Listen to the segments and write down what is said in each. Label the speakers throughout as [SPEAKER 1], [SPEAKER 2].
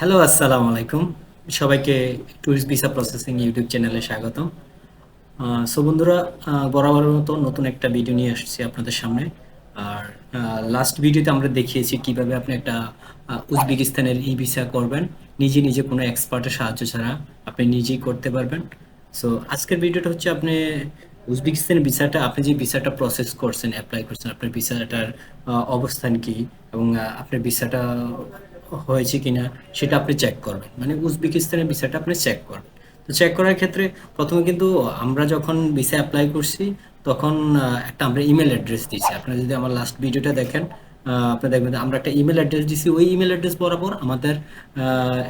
[SPEAKER 1] Hello আসসালামু আলাইকুম সবাইকে ট্যুরিস্ট ভিসা প্রসেসিং ইউটিউব চ্যানেলে স্বাগতম। সো বন্ধুরা বরাবরের মতো নতুন একটা ভিডিও নিয়ে আসছি আপনাদের সামনে। আর লাস্ট ভিডিওতে আমরা দেখিয়েছি কীভাবে আপনি একটা উজবেকিস্তানের ই ভিসা করবেন। নিজে নিজে কোনো এক্সপার্টের সাহায্য ছাড়া আপনি নিজেই করতে পারবেন। সো আজকের ভিডিওটা হচ্ছে আপনি উজবেকিস্তানের ভিসাটা আপনি যে ভিসাটা প্রসেস করছেন অ্যাপ্লাই করছেন, আপনার ভিসাটার অবস্থান কি? এবং আপনার ভিসাটা হয়েছে কিনা সেটা আপনি চেক করবেন। মানে উজবেকিস্তানের ভিসাটা আপনি চেক করবেন। তো চেক করার ক্ষেত্রে প্রথমে কিন্তু আমরা যখন ভিসা অ্যাপ্লাই করছি, তখন একটা আমরা ইমেল অ্যাড্রেস দিয়েছি। আপনারা যদি আমার লাস্ট ভিডিওটা দেখেন আপনি দেখবেন আমরা একটা ইমেল অ্যাড্রেস দিয়েছি। ওই ইমেল অ্যাড্রেস বরাবর আমাদের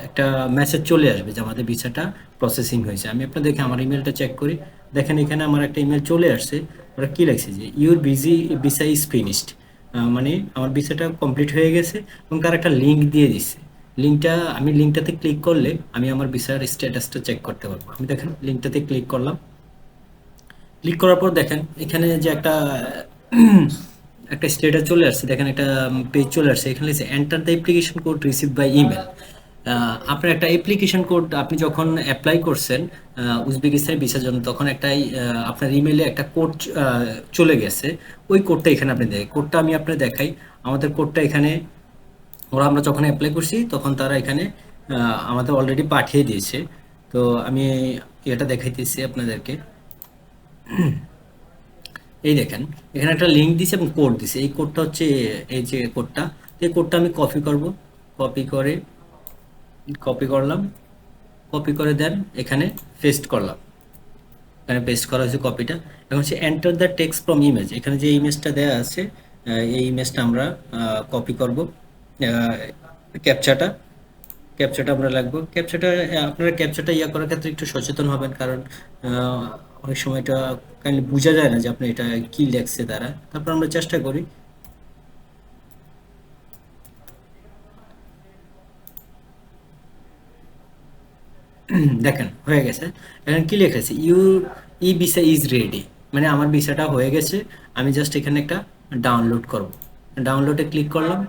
[SPEAKER 1] একটা মেসেজ চলে আসবে যে আমাদের ভিসাটা প্রসেসিং হয়েছে। আমি আপনাদেরকে আমার ইমেলটা চেক করি। দেখেন এখানে আমার একটা ইমেল চলে আসছে। ওরা কি লাগছে যে your busy visa is finished মানে আমার বিষয়টা কমপ্লিট হয়ে গেছে এবং তার একটা লিঙ্ক দিয়ে দিচ্ছে লিঙ্কটা আমি লিঙ্কটাতে ক্লিক করলে আমি আমার ভিসার স্ট্যাটাসটা চেক করতে পারব। আমি দেখেন লিঙ্কটাতে ক্লিক করলাম। ক্লিক করার পর দেখেন, এখানে যে একটা একটা স্টেটাস চলে আসছে, দেখেন একটা পেজ চলে আসছে, এখানে enter the application code receive by email আপনার একটা অ্যাপ্লিকেশন কোড আপনি যখন অ্যাপ্লাই করছেন উজবেকিস্তানের ভিসার জন্য, তখন একটা আপনার ইমেলে একটা কোড চলে গেছে। ওই কোডটা এখানে আপনি দেখেন কোডটা আমি আপনার দেখাই। আমাদের কোডটা এখানে, ওরা আমরা যখন অ্যাপ্লাই করছি, তখন তারা এখানে আমাদের অলরেডি পাঠিয়ে দিয়েছে। তো আমি এটা দেখাইতেছি আপনাদেরকে। এই দেখেন, এখানে একটা লিঙ্ক দিছে এবং কোড দিছে। এই কোডটা হচ্ছে এই যে কোডটা এই কোডটা আমি কপি করব। কপি করে কপি করলাম। কপি করে দেন এখানে পেস্ট করলাম। এখানে পেস্ট করা হয়েছে কপিটা এখন হচ্ছে enter the text from image এখানে যে ইমেজটা দেওয়া আছে এই ইমেজটা আমরা কপি করব। ক্যাপচাটা ক্যাপচাটা আমরা লাগবো। ক্যাপচাটা আপনারা ক্যাপচাটা ইয়া করার ক্ষেত্রে একটু সচেতন হবেন কারণ অনেক সময় এটা কাইন্ডলি বোঝা যায় না যে আপনি এটা কি লেখছে তারা তারপর আমরা চেষ্টা করি। দেখেন, হয়ে গেছে। এখন কি লিখেছে U, E visa is ready. মানে আমার ভিসাটা হয়ে গেছে, আমি জাস্ট এখানে একটা ডাউনলোড করব। ডাউনলোডে ক্লিক করলাম।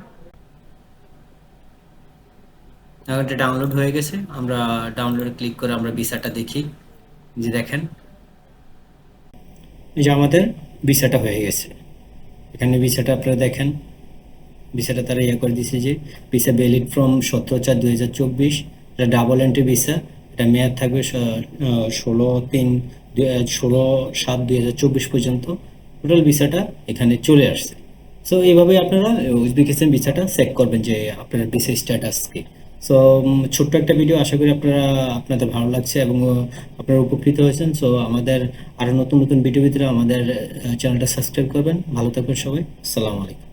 [SPEAKER 1] এটা ডাউনলোড হয়ে গেছে, আমরা ডাউনলোডে ক্লিক করে আমরা ভিসাটা দেখি। যে দেখেন, এই যে আমাদের ভিসাটা হয়ে গেছে। এখানে ভিসাটা আপনারা দেখেন, ভিসাটা তারা ইয়ে করে দিয়েছে যে, ভিসা ভ্যালিড ফ্রম সতেরো চার দুই হাজার চব্বিশ ডাবল এন্ট্রি ভিসা। এটা মেয়াদ থাকবে ষোলো তিন ষোলো সাত দুই হাজার চব্বিশ পর্যন্ত। টোটাল ভিসাটা এখানে চলে আসছে। সো এইভাবে আপনারা উজবেকিস্তান ভিসাটা চেক করবেন যে আপনার ভিসা স্ট্যাটাস কি। সো ছোট্ট একটা ভিডিও আশা করি আপনারা, আপনাদের ভালো লাগছে এবং আপনারা উপকৃত হয়েছেন। সো আমাদের আরও নতুন নতুন ভিডিও ভিতরে আমাদের চ্যানেলটা সাবস্ক্রাইব করবেন। ভালো থাকবেন সবাই। আসসালামু আলাইকুম।